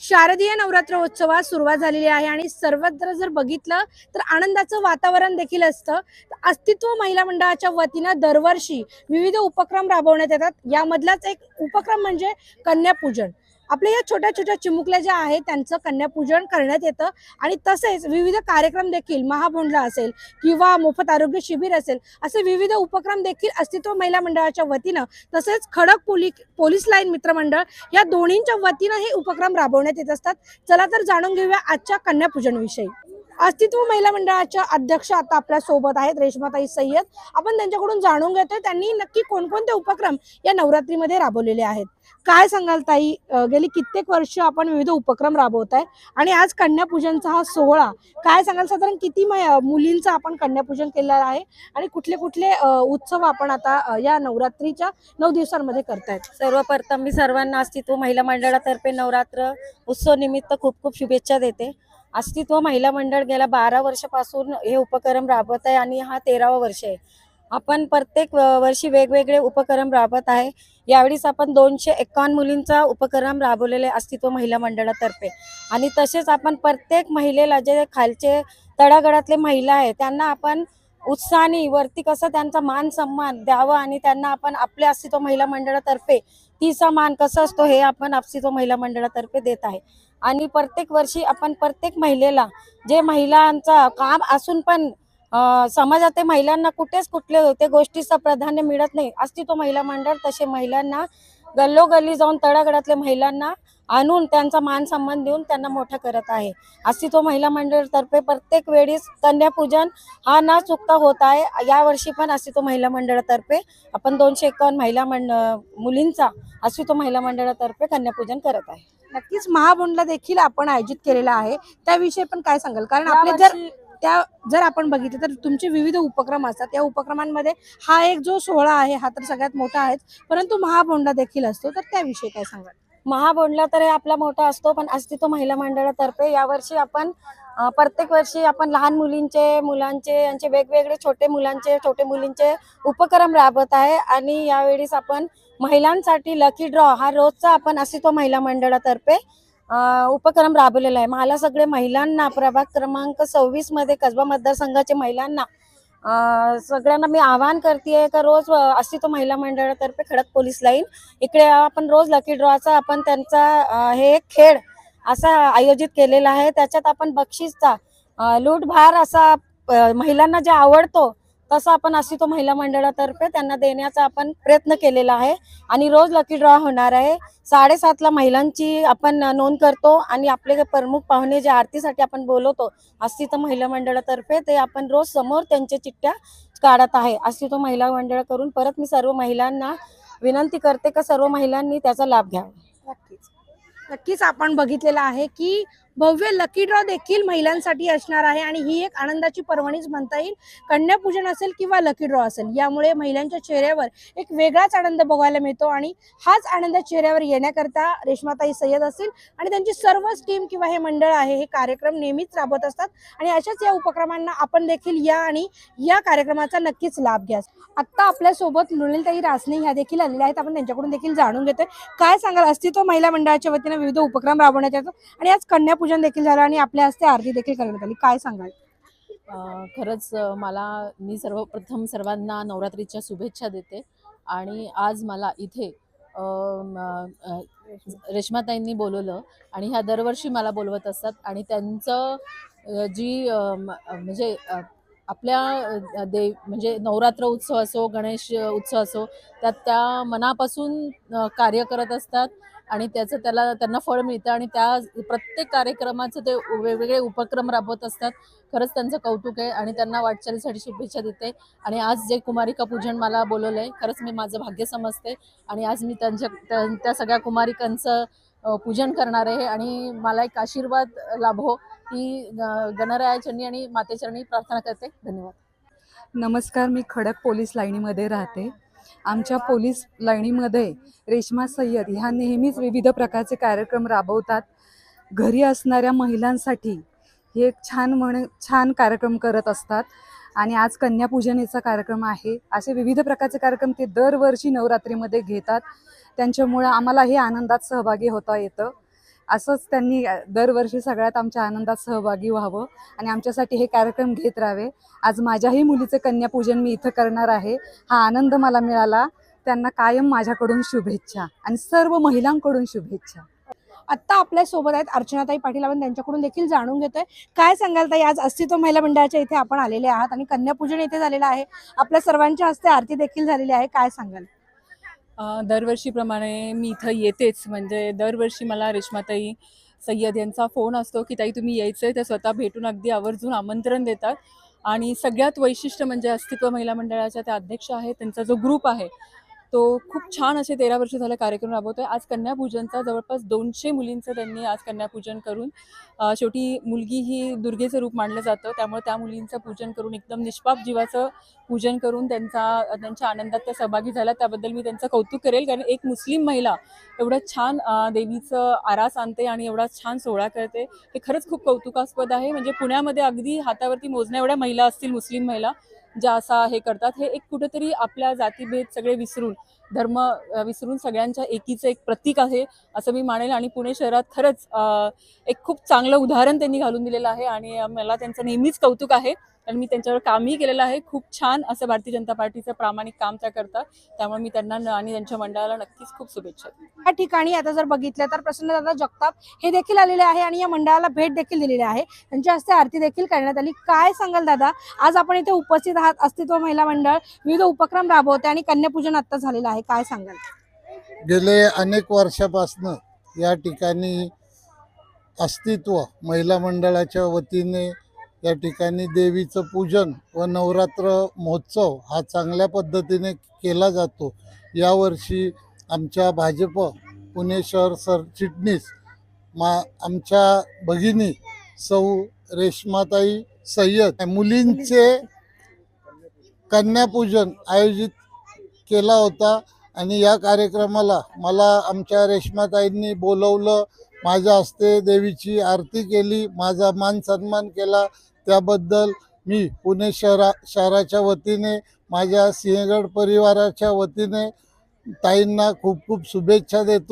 शारदीय नवरात्र उत्सवात सुरुवात झालेली आहे आणि सर्वत्र जर बघितलं तर आनंदाचं वातावरण देखील असतं. तर अस्तित्व महिला मंडळाच्या वतीनं दरवर्षी विविध उपक्रम राबवण्यात येतात. यामधलाच एक उपक्रम म्हणजे कन्यापूजन. आपल्या या छोट्या छोट्या चिमुकल्या ज्या आहेत त्यांचं कन्यापूजन करण्यात येतं. आणि तसेच विविध कार्यक्रम देखील महाभोंडला असेल किंवा मोफत आरोग्य शिबिर असेल असे विविध उपक्रम देखील अस्तित्व महिला मंडळाच्या वतीनं तसेच खडक पोली पोलीस लाईन मित्रमंडळ या दोन्हींच्या वतीनं हे उपक्रम राबवण्यात येत असतात. चला तर जाणून घेऊया आजच्या कन्यापूजन विषयी अस्तित्व महिला मंडळाच्या अध्यक्ष आता आपल्यासोबत आहेत रेशमाताई सय्यद. आपण त्यांच्याकडून जाणून घेतोय त्यांनी नक्की कोणकोणते उपक्रम या नवरात्रीमध्ये राबवलेले आहेत? काय सांगाल ताई? गेली कित्येक वर्ष आपण विविध उपक्रम राबवत आहे आणि आज कन्यापूजनचा हा सोहळा काय सांगाल? साधारण किती मुलींचा आपण कन्यापूजन केलेलं आहे आणि कुठले कुठले उत्सव आपण आता या नवरात्रीच्या नऊ दिवसांमध्ये करतायत? सर्वप्रथम मी सर्वांना अस्तित्व महिला मंडळातर्फे नवरात्र उत्सव निमित्त खूप खूप शुभेच्छा देते. अस्तित्व महिला मंडळ गेल्या बारा वर्षापासून हे उपक्रम राबवत आहे आणि हा तेरावा वर्ष आहे. आपण प्रत्येक वर्षी वेगवेगळे उपक्रम राबवत आहे. यावेळीच आपण दोनशे एकावन्न मुलींचा उपक्रम राबवलेले अस्तित्व महिला मंडळातर्फे. आणि तसेच आपण प्रत्येक महिलेला जे खालचे तळागडातले महिला आहे त्यांना आपण उत्साहाने वरती कसं त्यांचा मान सन्मान द्यावा आणि त्यांना आपण आपले अस्तित्व महिला मंडळातर्फे तिचा मान कसा असतो हे आपण अस्तित्व महिला मंडळातर्फे देत आहे. आणि प्रत्येक वर्षी आपण प्रत्येक महिलेला जे महिलांचा काम असून पण समाजात महिलांना कुठेच कुठले ते गोष्टीचं प्राधान्य मिळत नाही. अस्तित्व महिला मंडळ तसे महिलांना गल्लोगल्ली जाऊन तळागळातल्या महिलांना आणून त्यांचा मान सन्मान देऊन त्यांना मोठं करत आहे. अस्तित्व महिला मंडळातर्फे प्रत्येक वेळीस कन्यापूजन हा न चुकता होत आहे. यावर्षी पण अस्तित्व महिला मंडळातर्फे आपण दोनशे एकावन्न महिला मंड मुलींचा अस्तित्व महिला मंडळातर्फे कन्यापूजन करत आहे. नक्कीच महाभोंडला देखील आपण आयोजित केलेला आहे. त्याविषयी पण काय सांगाल? कारण आपले जर त्या जर आपण बघितलं तर तुमचे विविध उपक्रम असतात. त्या उपक्रमांमध्ये हा एक जो सोहळा आहे हा तर सगळ्यात मोठा आहेच. परंतु महाभोंडा देखील असतो. तर त्याविषयी काय सांगाल? महाबोंडला तर हे आपला मोठा असतो पण अस्तित्व महिला मंडळातर्फे यावर्षी आपण प्रत्येक वर्षी आपण लहान मुलींचे मुलांचे यांचे वेगवेगळे छोटे मुलांचे छोटे मुलींचे उपक्रम राबवत आहे. आणि यावेळीस आपण महिलांसाठी लकी ड्रॉ हा रोजचा आपण अस्तित्व महिला मंडळातर्फे उपक्रम राबवलेला आहे. मला सगळे महिलांना प्रभाग क्रमांक सव्वीसमध्ये कसबा मतदारसंघाचे महिलांना सगळ्यांना मी आवाहन करते का रोज अस्तित्व महिला मंडळातर्फे खडक पोलीस लाईन. इकडे आपण रोज लकी ड्रॉचा आपण त्यांचा हे एक खेळ असा आयोजित केलेला आहे. त्याच्यात आपण बक्षीसचा लूटभार असा महिलांना जे आवडतो तसं आपण अस्तित्व महिला मंडळातर्फे त्यांना देण्याचा आपण प्रयत्न केलेला आहे. आणि रोज लकी ड्रॉ होणार आहे. साडेसातला महिलांची आपण नोंद करतो आणि आपले प्रमुख पाहुणे जे आरतीसाठी आपण बोलवतो अस्तित्व महिला मंडळातर्फे ते आपण रोज समोर त्यांच्या चिठ्ठ्या काढत आहे. अस्तित्व महिला मंडळ करून परत मी सर्व महिलांना विनंती करते का सर्व महिलांनी त्याचा लाभ घ्यावा. नक्कीच. नक्कीच आपण बघितलेलं आहे की भव्य लकी ड्रॉ देखील महिलांसाठी असणार आहे आणि ही एक आनंदाची पर्वणीच म्हणता येईल. कन्यापूजन असेल किंवा लकी ड्रॉ असेल यामुळे महिलांच्या चेहऱ्यावर एक वेगळाच आनंद बघायला मिळतो आणि हाच आनंद चेहऱ्यावर येण्याकरता रेश्माताई सय्यद असतील आणि त्यांची सर्वच टीम किंवा हे मंडळ आहे हे कार्यक्रम नेहमीच राबवत असतात. आणि अशाच या उपक्रमांना आपण देखील या आणि या कार्यक्रमाचा नक्कीच लाभ घ्या. आत्ता आपल्यासोबत लुणीलताई रासने ह्या देखील आलेल्या आहेत. आपण त्यांच्याकडून देखील जाणून घेतोय. काय सांगाल? अस्तित्व महिला मंडळाच्या वतीने विविध उपक्रम राबवण्यात येतात आणि आज कन्यापूजन देखील झालं आणि आपल्या हस्ते आरती देखील करण्यात आली. काय सांगाल? खरंच मला मी सर्वप्रथम सर्वांना नवरात्रीच्या शुभेच्छा देते. आणि आज मला इथे रेश्माताईंनी बोलवलं आणि ह्या दरवर्षी मला बोलवत असतात. आणि त्यांचं जी म्हणजे आपल्या दे म्हणजे नवरात्र उत्सव असो गणेश उत्सव असो त्यात त्या मनापासून कार्य करत असतात आणि त्याचं त्याला त्यांना फळ मिळतं आणि त्या प्रत्येक कार्यक्रमाचं ते वेगवेगळे उपक्रम राबवत असतात. खरंच त्यांचं कौतुक आहे आणि त्यांना वाटचालीसाठी शुभेच्छा देते. आणि आज जे कुमारिका पूजन मला बोलवलं आहे खरंच मी माझं भाग्य समजते आणि आज मी त्यांच्या त्या सगळ्या कुमारिकांचं पूजन करणार आहे आणि मला एक आशीर्वाद लाभो. ही गणरायाचरणी आणि मातेचरणी प्रार्थना करते. धन्यवाद. नमस्कार मी खडक पोलीस लाईनीमध्ये राहते. आमच्या पोलीस लाईनीमध्ये रेश्मा सय्यद ह्या नेहमीच विविध प्रकारचे कार्यक्रम राबवतात. घरी असणाऱ्या महिलांसाठी हे एक छान म्हण छान कार्यक्रम करत असतात. आणि आज कन्यापूजनेचा कार्यक्रम आहे. असे विविध प्रकारचे कार्यक्रम ते दरवर्षी नवरात्रीमध्ये घेतात. त्यांच्यामुळं आम्हाला हे आनंदात सहभागी होता येतं. असंच त्यांनी दरवर्षी सगळ्यात आमच्या आनंदात सहभागी व्हावं आणि आमच्यासाठी हे कार्यक्रम घेत राहावे. आज माझ्याही मुलीचं कन्यापूजन मी इथं करणार आहे. हा आनंद मला मिळाला. त्यांना कायम माझ्याकडून शुभेच्छा आणि सर्व महिलांकडून शुभेच्छा. आत्ता आपल्यासोबत आहेत अर्चनाताई पाटील. आपण त्यांच्याकडून देखील जाणून घेतोय. काय सांगाल ताई? आज अस्तित्व महिला मंडळाच्या इथे आपण आलेले आहात आणि कन्यापूजन इथे झालेलं आहे. आपल्या सर्वांच्या हस्ते आरती देखील झालेली आहे. काय सांगाल? दरवर्षीप्रमाणे मी इथं येतेच. म्हणजे दरवर्षी मला रेश्माताई सय्यद यांचा फोन असतो की ताई तुम्ही यायचं आहे ते स्वतः भेटून अगदी आवर्जून आमंत्रण देतात. आणि सगळ्यात वैशिष्ट्य म्हणजे अस्तित्व महिला मंडळाच्या त्या अध्यक्ष आहेत. त्यांचा जो ग्रुप आहे तो खूप छान असे तेरा वर्ष झाले कार्यक्रम राबवतोय. आज कन्यापूजनचा जवळपास दोनशे मुलींचं त्यांनी आज कन्यापूजन करून शेवटी मुलगी ही दुर्गेचं रूप मानलं जातं. त्यामुळे त्या मुलींचं पूजन करून एकदम निष्पाप जीवाचं पूजन करून त्यांचा त्यांच्या आनंदात त्या सहभागी झाल्या. त्याबद्दल मी त्यांचं कौतुक करेल. कारण एक मुस्लिम महिला एवढं छान देवीचं आरास आणते आणि एवढा छान सोहळा करते. हे खरंच खूप कौतुकास्पद आहे. म्हणजे पुण्यामध्ये अगदी हातावरती मोजण्या एवढ्या महिला असतील मुस्लिम महिला ज्या असा हे करतात हे एक कुठेतरी आपल्या जातीभेद सगळे विसरून धर्म विसरून सगळ्यांच्या एकीचं एक प्रतीक आहे असं मी मानेल. आणि पुणे शहरात खरंच एक खूप चांगलं उदाहरण त्यांनी घालून दिलेलं आहे. आणि मला त्यांचं नेहमीच कौतुक आहे. आणि मी त्यांच्यावर कामही केलेलं आहे. खूप छान असं भारतीय जनता पार्टीचं प्रामाणिक काम त्या करतात. त्यामुळे मी त्यांना आणि त्यांच्या मंडळाला नक्कीच खूप शुभेच्छा देते. या ठिकाणी आता जर बघितलं तर प्रसन्नदादा जगताप हे देखील आलेले आहे आणि या मंडळाला भेट देखील दिलेली आहे. त्यांच्या हस्ते आरती देखील करण्यात आली. काय सांगाल दादा? आज आपण इथे उपस्थित आहात. अस्तित्व महिला मंडळ विविध उपक्रम राबवते आणि कन्यापूजन आता झालेलं आहे. काय सांगाल? गेले अनेक वर्षापासनं या ठिकाणी अस्तित्व महिला मंडळाच्या वतीने या ठिकाणी देवीचं पूजन व नवरात्र महोत्सव हा चांगल्या पद्धतीने केला जातो. यावर्षी आमच्या भाजप पुणे शहर सरचिटणीस मा आमच्या भगिनी सौ रेश्माताई सय्यद मुलींचे कन्यापूजन आयोजित केला होता आणि या कार्यक्रमाला मला आमच्या रेश्माताईंनी बोलवलं माझ्या हस्ते देवीची आरती केली माझा मान सन्मान केला त्याबद्दल मी पुणे शहरा शहराच्या वतीने माझ्या सिंहगड परिवाराच्या वतीने ताईंना खूप खूप शुभेच्छा देतो.